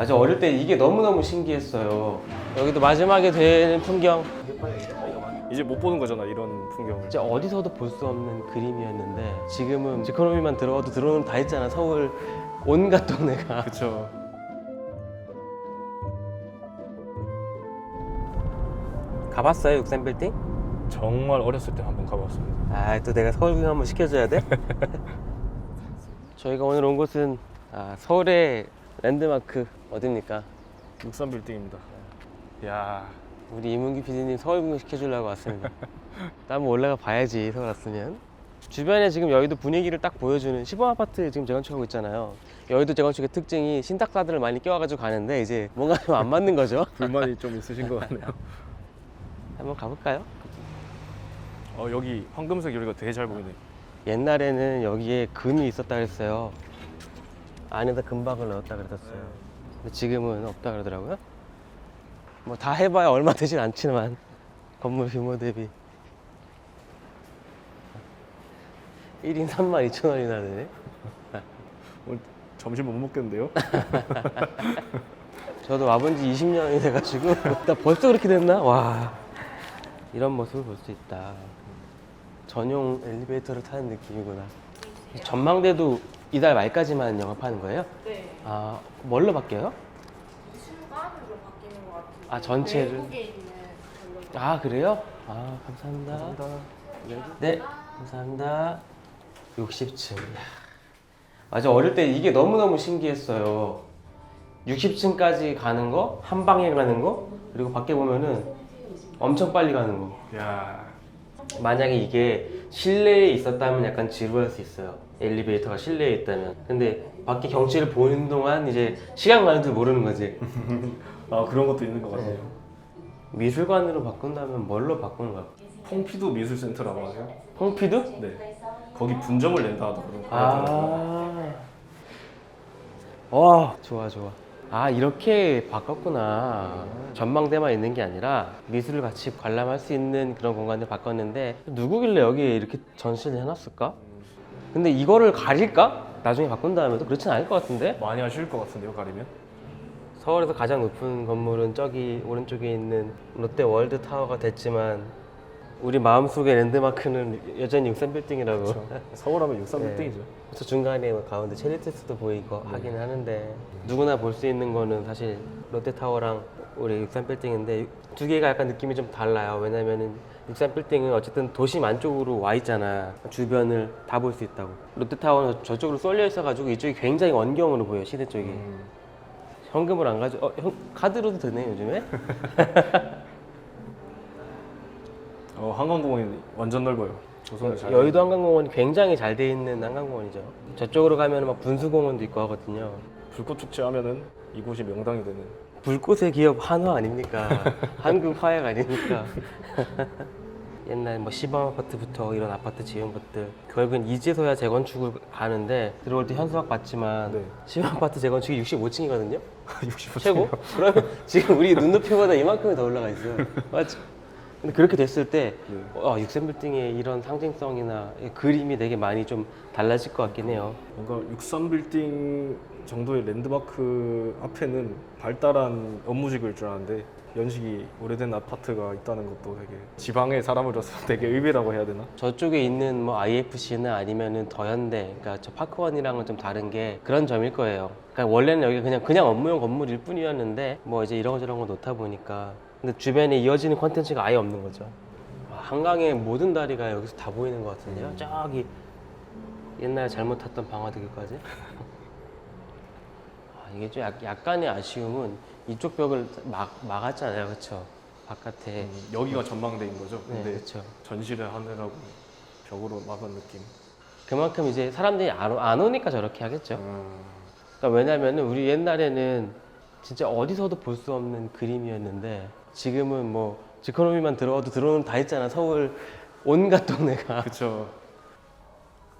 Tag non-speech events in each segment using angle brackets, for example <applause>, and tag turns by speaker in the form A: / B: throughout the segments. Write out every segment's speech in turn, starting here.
A: 아주 어릴 때 이게 너무너무 신기했어요. 여기도 마지막에 되는 풍경.
B: 이제 못 보는 거잖아 이런 풍경을.
A: 진짜 어디서도 볼 수 없는 그림이었는데 지금은 지코노미만 들어가도 들어오면 다 있잖아. 서울 온갖 동네가. <laughs>
B: 그쵸.
A: 가봤어요, 육산 빌딩?
B: 정말 어렸을 때 한 번 가봤습니다.
A: 아, 또 내가 서울 구경 한번 시켜줘야 돼? <laughs> 저희가 오늘 온 곳은 아, 서울의 랜드마크 어딥니까?
B: 육산 빌딩입니다. 야,
A: 우리 이문기 PD님 서울 구경 시켜주려고 왔습니다. <laughs> 나 한번 올라가 봐야지 서울 왔으면. 주변에 지금 여의도 분위기를 딱 보여주는 시범 아파트 지금 재건축하고 있잖아요. 여의도 재건축의 특징이 신탁사들을 많이 껴와가지고 가는데 이제 뭔가 좀 안 맞는 거죠. <laughs>
B: 불만이 좀 있으신 것 같네요. <laughs>
A: 한번 가볼까요?
B: 어, 여기 황금색 요리가 되게 잘 보이네.
A: 옛날에는 여기에 금이 있었다 그랬어요. 안에다 금박을 넣었다 그랬었어요. 근데 지금은 없다 그러더라고요. 뭐 다 해봐야 얼마 되진 않지만 <laughs> 건물 규모 대비 1인 3만 2천 원이나 되네. <laughs>
B: 오늘 점심 못 먹겠는데요? <laughs>
A: 저도 와본 지 20년이 돼가지고 나 벌써 그렇게 됐나? 와 이런 모습을 볼 수 있다. 전용 엘리베이터를 타는 느낌이구나. 전망대도 이달 말까지만 영업하는 거예요?
C: 네.
A: 아 뭘로 바뀌어요?
C: 신관으로 바뀌는 것 같은데.
A: 아, 전체를?
C: 외국에 있는.
A: 아 그래요? 아 감사합니다. 네 감사합니다. 60층. 맞아 어릴 때 이게 너무 너무 신기했어요. 60층까지 가는 거, 한 방에 가는 거, 그리고 밖에 보면은 엄청 빨리 가는 거.
B: 야,
A: 만약에 이게 실내에 있었다면 약간 지루할 수 있어요. 엘리베이터가 실내에 있다면. 근데 밖에 경치를 보는 동안 이제 시간 가는 줄 모르는 거지. <laughs>
B: 아 그런 것도 있는 것 같네요.
A: 미술관으로 바꾼다면 뭘로 바꾸는 거야?
B: 퐁피도 미술센터라고 하세요?
A: 퐁피드?
B: 네. 거기 분점을 낸다 하더라고요.
A: 아. 와, 좋아, 좋아. 아, 이렇게 바꿨구나. 전망대만 있는 게 아니라 미술을 같이 관람할 수 있는 그런 공간을 바꿨는데 누구길래 여기에 이렇게 전시를 해놨을까? 근데 이거를 가릴까? 나중에 바꾼 다음에도 그렇진 않을 것 같은데?
B: 많이 아쉬울 것 같은데요, 가리면?
A: 서울에서 가장 높은 건물은 저기 오른쪽에 있는 롯데 월드 타워가 됐지만 우리 마음속의 랜드마크는 여전히 육산 빌딩이라고.
B: 그렇죠. 서울하면 육산
A: 네.
B: 빌딩이죠.
A: 그래서 중간에 뭐 가운데 체리테스도 보이고 하긴 하는데 누구나 볼 수 있는 거는 사실 롯데타워랑 우리 육산 빌딩인데 두 개가 약간 느낌이 좀 달라요. 왜냐면은 육산 빌딩은 어쨌든 도심 안쪽으로 와 있잖아. 주변을 다 볼 수 있다고. 롯데타워는 저쪽으로 쏠려 있어가지고 이쪽이 굉장히 원경으로 보여 시내 쪽이.
B: 음.
A: 현금을 안 가져. 어, 형 카드로도 되네 요즘에. <laughs>
B: 어, 한강공원이 완전 넓어요. 잘.
A: 여 의도 한강공원이 굉장히 잘 돼 있는 한강공원이죠. 저쪽으로 가면 막 분수공원도 있고 하거든요.
B: 불꽃 축제 하면은 이곳이 명당이 되는.
A: 불꽃의 기업 한화 아닙니까? <laughs> 한국 화약 아닙니까? <laughs> 옛날 뭐 시범 아파트부터 이런 아파트 지은 것들 결국엔 이제서야 재건축을 가는데 들어올 때 현수막 받지만
B: 네.
A: 시범 아파트 재건축이 65층이거든요.
B: 65 <laughs>
A: 최고? 그러면 지금 우리 눈높이보다 이만큼이 더 올라가 있어요. 맞죠? 근데 그렇게 됐을 때
B: 네.
A: 어, 육센 빌딩의 이런 상징성이나 이 그림이 되게 많이 좀 달라질 것 같긴 해요.
B: 뭔가 육산 빌딩 정도의 랜드마크 앞에는 발달한 업무직일 줄 알았는데 연식이 오래된 아파트가 있다는 것도 되게 지방의 사람으로서 <laughs> 되게 의외라고 해야 되나?
A: 저쪽에 있는 뭐 IFC나 아니면은 더현대, 그러니까 저 파크원이랑은 좀 다른 게 그런 점일 거예요. 그러니까 원래는 여기 그냥 그냥 업무용 건물일 뿐이었는데 뭐 이제 이런저런 거 놓다 보니까 근데 주변에 이어지는 컨텐츠가 아예 없는 거죠. 와, 한강의 모든 다리가 여기서 다 보이는 것 같은데요. 저기 옛날에 잘못 탔던 방화대교까지. 아, 이게 좀 약, 약간의 아쉬움은 이쪽 벽을 막 막았잖아요, 그렇죠? 바깥에.
B: 음, 여기가 전망대인 거죠.
A: 네,
B: 근데
A: 그렇죠.
B: 전시를 하느라고 벽으로 막은 느낌.
A: 그만큼 이제 사람들이 안, 오- 안 오니까 저렇게 하겠죠.
B: 음,
A: 그러니까 왜냐면은 우리 옛날에는 진짜 어디서도 볼 수 없는 그림이었는데 지금은 뭐 지코노미만 들어와도 들어오면 다 있잖아. 서울 온갖 동네가.
B: 그쵸.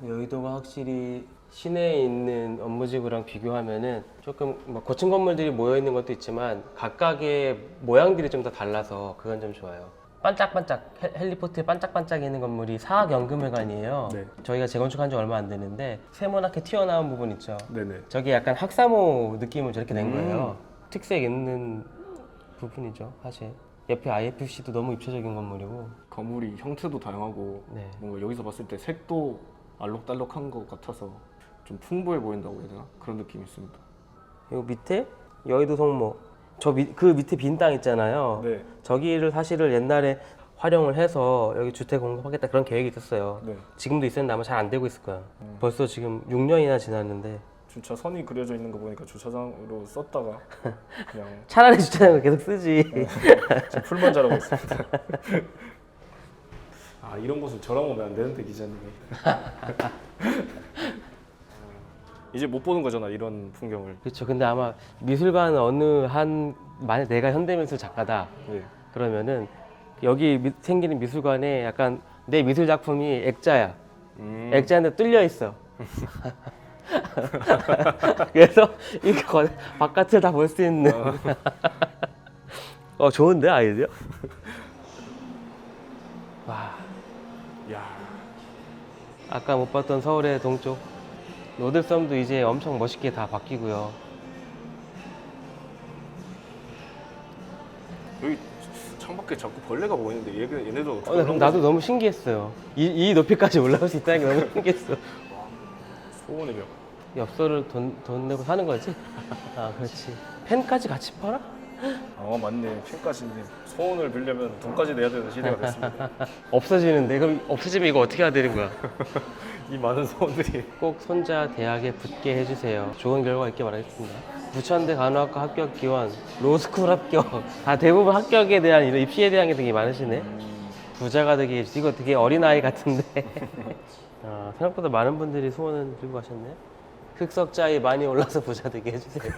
A: 여의도가 확실히 시내에 있는 업무지구랑 비교하면은 조금 뭐 고층 건물들이 모여 있는 것도 있지만 각각의 모양들이 좀 더 달라서 그건 좀 좋아요. 반짝반짝 헬- 헬리포트에 반짝반짝 있는 건물이 사학연금회관이에요.
B: 네.
A: 저희가 재건축한 지 얼마 안 됐는데 세모나게 튀어나온 부분 있죠.
B: 네네.
A: 저게 약간 학사모 느낌으로 저렇게 된
B: 음.
A: 거예요. 특색 있는 부분이죠, 사실. 옆에 IFC도 너무 입체적인 건물이고.
B: 건물이 형태도 다양하고
A: 네.
B: 뭔가 여기서 봤을 때 색도 알록달록한 것 같아서 좀 풍부해 보인다고 해야 되나 그런 느낌이 있습니다.
A: 요 밑에 여의도 성모. 저그 밑에 빈 땅 있잖아요.
B: 네,
A: 저기를 사실을 옛날에 활용을 해서 여기 주택 공급하겠다 그런 계획이 있었어요.
B: 네.
A: 지금도 있었는데 아마 잘 안 되고 있을 거야.
B: 음.
A: 벌써 지금 6년이나 지났는데
B: 주차 선이 그려져 있는 거 보니까 주차장으로 썼다가 그냥 <laughs>
A: 차라리 주차장을 계속 쓰지.
B: 지금 풀만 자라고 있습니다. <laughs> 아 이런 곳을 저랑 오면 안 되는데 기자님이. 이제 못 보는 거잖아 이런 풍경을.
A: 그렇죠. 근데 아마 미술관 어느 한 만약 내가 현대미술 작가다
B: 네.
A: 그러면은 여기 미- 생기는 미술관에 약간 내 미술 작품이 액자야.
B: 음.
A: 액자인데 뚫려 있어. <laughs> <laughs> 그래서 이렇게 거- 바깥을 다 볼 수 있는. <laughs> 어 좋은데 아이디어? 와
B: 야.
A: 아까 못 봤던 서울의 동쪽 노들섬도 이제 엄청 멋있게 다 바뀌고요.
B: 여기 창밖에 자꾸 벌레가 보이는데 얘 얘네도 어떻게
A: 어, 나 그럼 나도 너무 신기했어요. 이, 이 높이까지 <laughs> 올라올 수 있다는 게 너무 신기했어.
B: 소원의 벽.
A: 엽서를 돈, 돈 내고 사는 거지? 아, 그렇지. 펜까지 같이 팔아?
B: 아 맞네 펜까지인데 소원을 빌려면 돈까지 내야 되는 시대가 됐습니다. <laughs>
A: 없어지는데? 그럼 없어지면 이거 어떻게 해야 되는 거야? <laughs>
B: 이 많은 소원들이
A: 꼭 손자 대학에 붙게 해주세요. 좋은 결과 있게 바라겠습니다. 부천대 간호학과 합격 기원, 로스쿨 합격. 다 대부분 합격에 대한 이런 입시에 대한 게 되게 많으시네. 부자가 되게 이거 되게 어린 아이 같은데. 아, <laughs> 생각보다 많은 분들이 소원을 들고 가셨네. 흑석자에 많이 올라서 부자 되게 해주세요.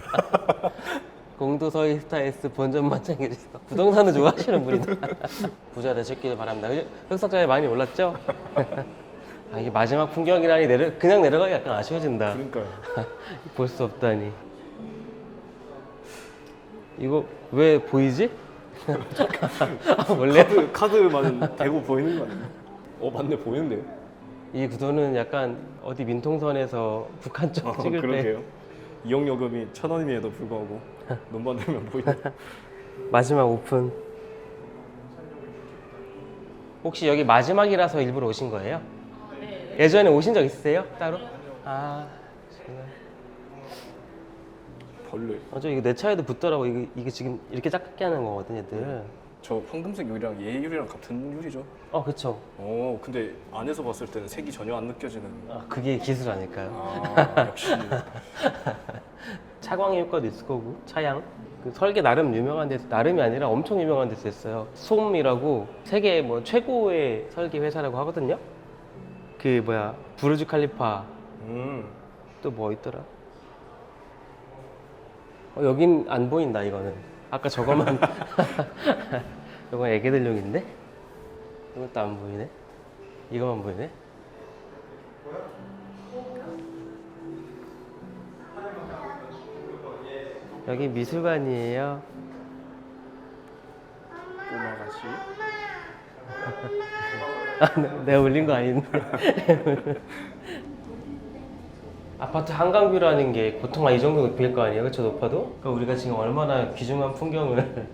A: <laughs> 공도서희 스타에스 본전만 챙겨주세요. 부동산을 좋아하시는 분이다. <laughs> 부자 되셨기를 바랍니다. 그죠? 흑석자에 많이 올랐죠? <laughs> 아, 이게 마지막 풍경이라니 내려, 그냥 내려가기 약간 아쉬워진다.
B: 그러니까요.
A: 볼 수 없다니. 이거 왜 보이지? 아, 원래
B: 카드 카드만 대고 보이는 거 아니에요? 어 맞네 보이는데요.
A: 이 구도는 약간 어디 민통선에서 <laughs> 북한 쪽
B: 어,
A: 찍을 때
B: 그러게요. 이용 요금이 천 원임에도 불구하고 눈만 들면 보이네. <laughs>
A: 마지막 오픈. 혹시 여기 마지막이라서 일부러 오신 거예요?
C: 네.
A: 예전에 오신 적 있으세요? 따로? 아, 정말.
B: 벌레.
A: 맞아 이거 내 차에도 붙더라고. 이게, 이게 지금 이렇게 작게 하는 거거든, 얘들.
B: 저 황금색 유리랑 얘 유리랑 같은 유리죠?
A: 어, 그쵸.
B: 어 근데 안에서 봤을 때는 색이 전혀 안 느껴지는.
A: 아, 그게 기술 아닐까요?
B: 아 <laughs> 역시.
A: 차광의 효과도 있을 거고 차양 그 설계 나름 유명한 데서 나름이 아니라 엄청 유명한 데서 했어요 솜이라고 세계 뭐 최고의 설계 회사라고 하거든요 그 뭐야 부르주 칼리파
B: 음.
A: 또 뭐 있더라 어, 여긴 안 보인다 이거는 아까 저거만 <laughs> 이건 애기들용인데 이것도 안 보이네 이거만 보이네 여기 미술관이에요
B: 꼬마같이. <laughs>
A: 아, 내- 내가 올린 거 아닌데. <laughs> 아파트 한강뷰라는 게 보통 한 이 정도 높이일 거 아니에요? 그쵸, 높아도? 그러니까 우리가 지금 얼마나 귀중한 풍경을.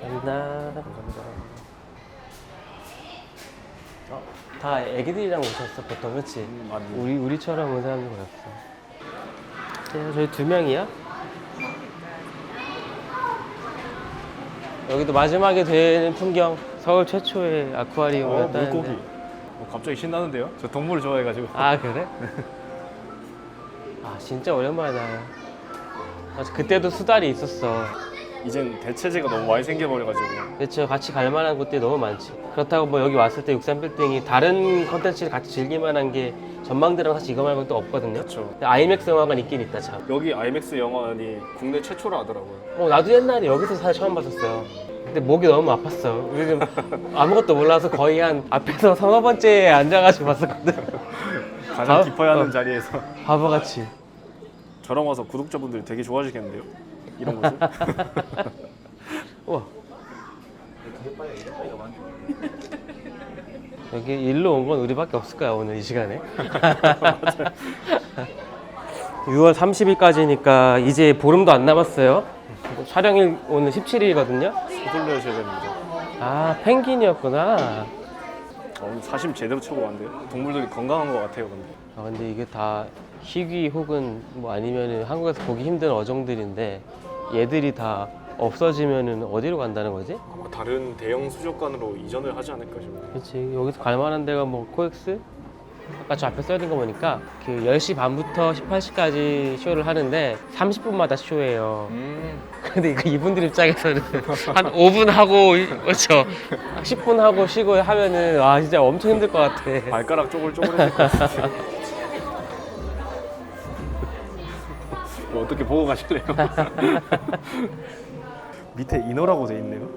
A: 감사합니다. 어, 다 애기들이랑 오셨어, 보통, 그치?
B: 음, 맞네.
A: 우리, 우리처럼 온 사람들 오셨어. 네, 저희 두 명이야? 여기도 마지막에 되는 풍경 서울 최초의
B: 어
A: 아쿠아리움이었다는데
B: 물고기. 어, 갑자기 신나는데요? 저 동물을 좋아해가지고.
A: 아 그래? 아 진짜 오랜만에 나요 맞아 그때도 수달이 있었어
B: 이젠 대체제가 너무 많이 생겨버려가지고.
A: 그렇죠 같이 갈 만한 곳들이 너무 많지 그렇다고 뭐 여기 왔을 때 63빌딩이 다른 컨텐츠를 같이 즐길 만한 게 전망대랑 사실 이거 말고는 또 없거든요
B: 그렇죠.
A: 근데 아이맥스 영화관 있긴 있다 참
B: 여기 IMAX 영화관이 국내 최초라 하더라고요.
A: 어, 나도 옛날에 여기서 사실 처음 봤었어요. 근데 목이 너무 아팠어. 우리 좀 아무것도 몰라서 거의 한 앞에서 서너 번째에 앉아가지고 봤었거든.
B: 가장
A: 아,
B: 기뻐야 하는
A: 어.
B: 자리에서
A: 바보같이.
B: 저랑 와서 구독자분들이 되게 좋아하시겠는데요? 이런 곳을? <laughs>
A: 우와. 여기 일로 온 건 우리밖에 없을 거야 오늘 이 시간에. <laughs> 6월 30일까지니까 이제 보름도 안 남았어요. 촬영일 오늘 17일이거든요.
B: 서둘러셔야 됩니다.
A: 아 펭귄이었구나.
B: 어, 오늘 사심 제대로 치고 왔는데요. 동물들이 건강한 것 같아요, 근데.
A: 아 근데 이게 다 희귀 혹은 뭐 아니면은 한국에서 보기 힘든 어종들인데 얘들이 다 없어지면은 어디로 간다는 거지?
B: 아마 다른 대형 수족관으로 이전을 하지 않을까 싶네요.
A: 그렇지 여기서 갈 만한 데가 뭐 코엑스? 아까 저 앞에 써있는 거 보니까 그 10시 반부터 18시까지 쇼를 하는데 30분마다 쇼예요 <laughs> 근데 이거 이분들 입장에서는 한 5분 하고 그렇죠 10분 하고 쉬고 하면은 아 진짜 엄청 힘들 것 같아
B: 발가락 쪼글쪼글해질 것 같아요. 뭐 어떻게 보고 가실래요? <laughs> 밑에 인어라고 돼 있네요.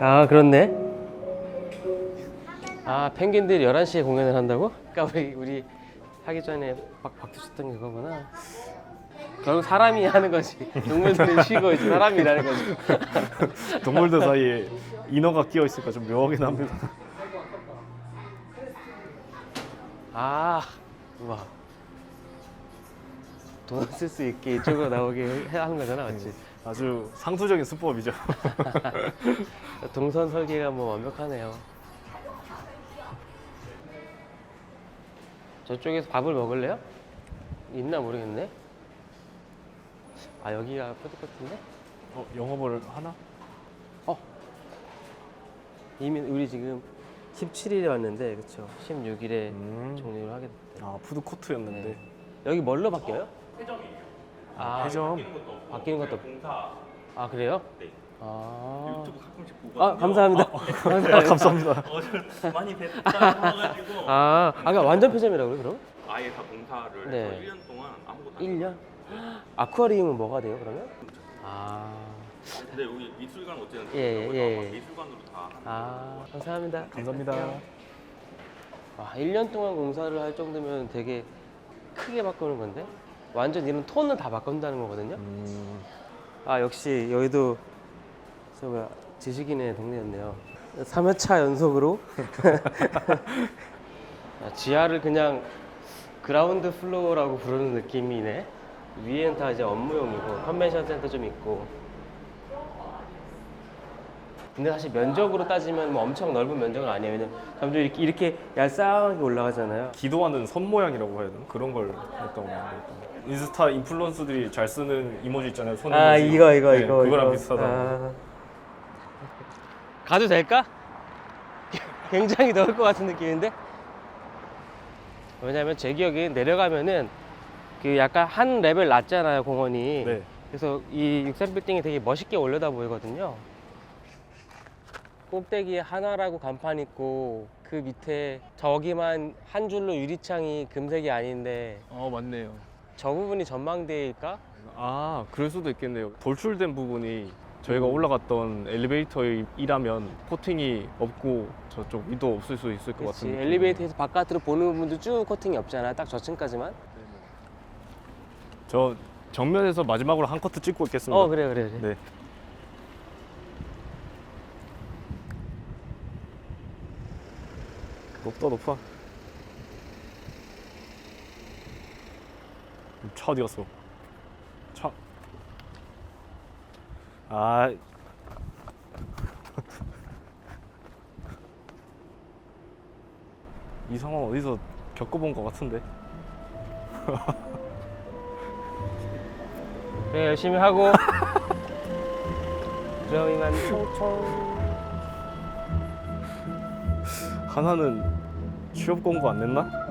A: 아 그렇네 아 펭귄들이 11시에 공연을 한다고? 그러니까 우리, 우리 하기 전에 박, 박수 쳤던 게 그거구나 결국 사람이 하는 거지 동물들은 쉬고 이제 사람이 일하는 거지 <laughs>
B: 동물들 사이에 인어가 끼어 있으니까 좀 묘하긴 합니다.
A: 아, 와. 돈 쓸 수 있게 이쪽으로 나오게 해- 하는 거잖아, 맞지?
B: 아주 상투적인 수법이죠. <laughs>
A: 동선 설계가 뭐 완벽하네요. 저쪽에서 밥을 먹을래요? 있나 모르겠네. 아 여기가 푸드코트인데?
B: 어, 영업을 하나?
A: 어. 이미 우리 지금 17일에 왔는데, 그렇죠? 16일에
B: 음.
A: 종료를 하게 됐대.
B: 아 푸드 코트였는데
A: 네. 여기 뭘로 바뀌어요? 아,
B: 해점
A: 바뀌는 것도 아 그래요? 네. 아 유튜브 가끔씩 보고 아 감사합니다.
B: 아, <laughs> 감사합니다. <laughs>
D: 많이 뵀다가지고
A: 아 아까 완전 폐점이라고 그래 그럼?
D: 아예 다 공사를
A: 네.
D: 해서 1년 동안 아무것도 안
A: 1년? 아쿠아리움은 뭐가 돼요 그러면? 아,
D: 했어요. 근데 여기 미술관 어쨌든
A: 예, 예,
D: 막
A: 예.
D: 미술관으로 다 하는
A: 아 감사합니다.
B: 감사합니다.
A: 아 1년 동안 공사를 할 정도면 되게 크게 바꾸는 건데 완전 이런 톤을 다 바꾼다는 거거든요.
B: 음,
A: 아 역시 여의도 저 뭐야 지식인의 동네였네요. 3회차 연속으로 <laughs> 아, 지하를 그냥 그라운드 플로어라고 부르는 느낌이네. 위엔 다 이제 업무용이고 컨벤션 센터 좀 있고. 근데 사실 면적으로 따지면 뭐 엄청 넓은 면적은 아니에요. 왜냐면 점점 이렇게, 이렇게 얄쌍하게 올라가잖아요.
B: 기도하는 선 모양이라고 해야 되나? 그런 걸 했다고 하는데 인스타 인플루언서들이 잘 쓰는 이모지 있잖아요. 손
A: 아
B: 이모지.
A: 이거 이거
B: 네,
A: 이거
B: 그거랑
A: 이거.
B: 비슷하다.
A: 아. 가도 될까? 굉장히 더울 것 같은 느낌인데 왜냐면 제 기억에 내려가면은 그 약간 한 레벨 낮잖아요 공원이
B: 네.
A: 그래서 이 육산 빌딩이 되게 멋있게 올려다 보이거든요 꼭대기에 하나라고 간판 있고 그 밑에 저기만 한 줄로 유리창이 금색이 아닌데
B: 어 맞네요.
A: 저 부분이 전망대일까?
B: 아 그럴 수도 있겠네요. 돌출된 부분이 저희가 올라갔던 엘리베이터이라면 코팅이 없고 저쪽 위도 없을 수 있을 것
A: 그렇지
B: 같은데.
A: 엘리베이터에서 바깥으로 보는 부분도 쭉 코팅이 없잖아 딱 저층까지만
B: 저 정면에서 마지막으로 한 커트 찍고 있겠습니다.
A: 어 그래 그래 그래
B: 네. 높다 높아. 차 어디 갔어? 차. 아. <laughs> 이 상황 어디서 겪어본 것 같은데. <laughs>
A: 그래 열심히 하고 <laughs> 드라밍한 총총
B: 하나는 취업 공고 안 냈나?